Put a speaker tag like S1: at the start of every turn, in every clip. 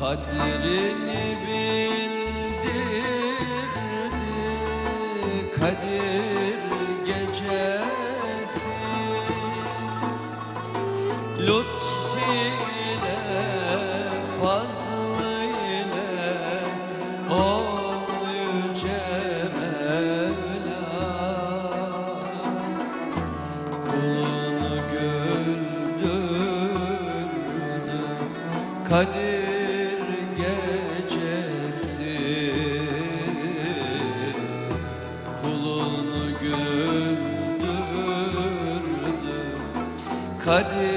S1: kadrini Hare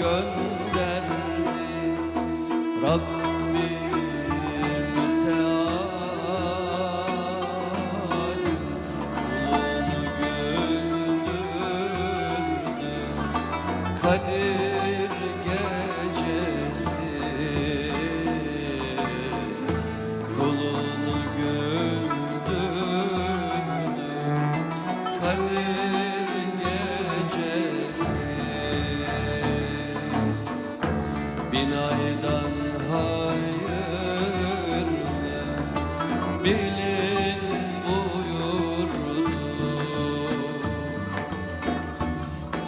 S1: 远。bilin buyurdu.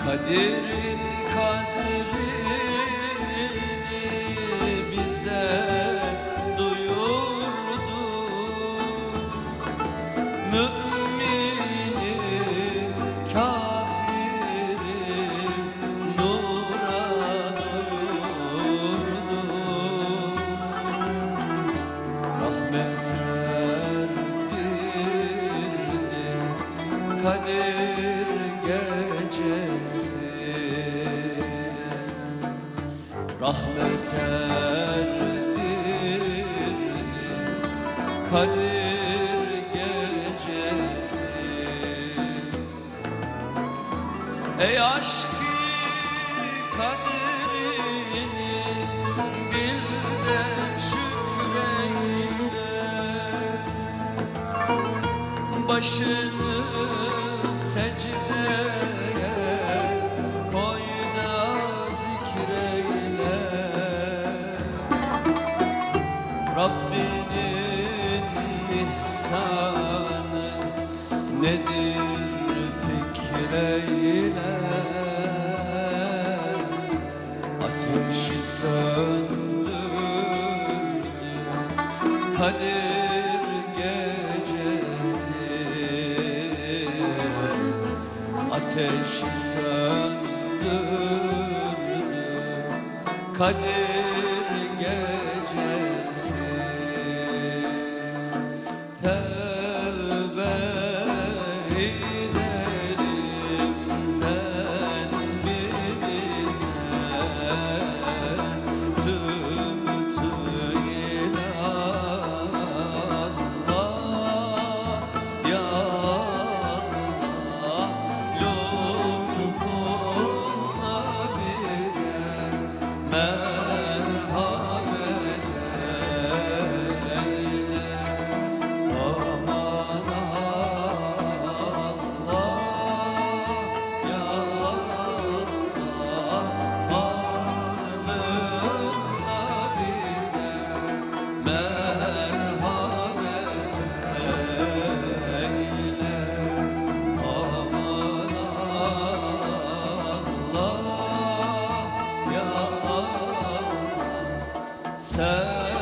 S1: Kaderin kaderini bize duyurdu. Mümin rahmet erdirdi Kadir gecesi. Ey aşkı kaderini bil de şükreyle. Başını Rabbinin ihsanı nedir fikreyle Ateşi söndürdü Kadir gecesi. Ateşi söndürdü Kadir Sir.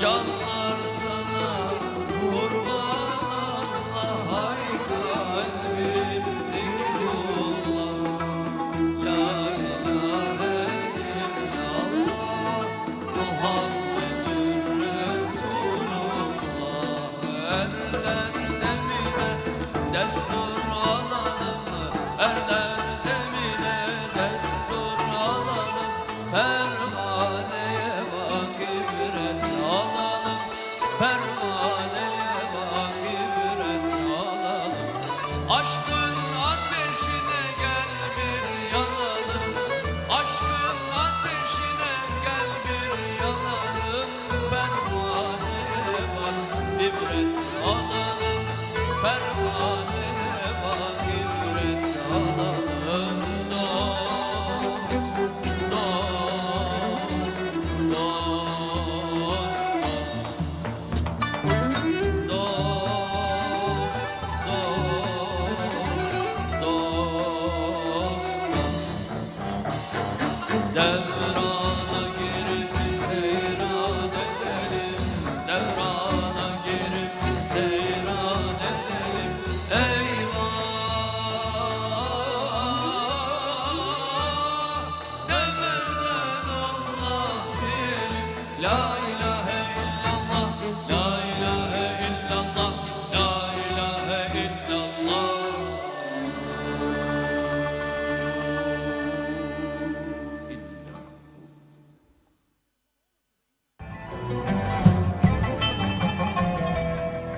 S1: Canlar sana kurban Allah Hay kalbim zikrullah. La ilahe illallah Muhammedun Resulullah. Erler demine destur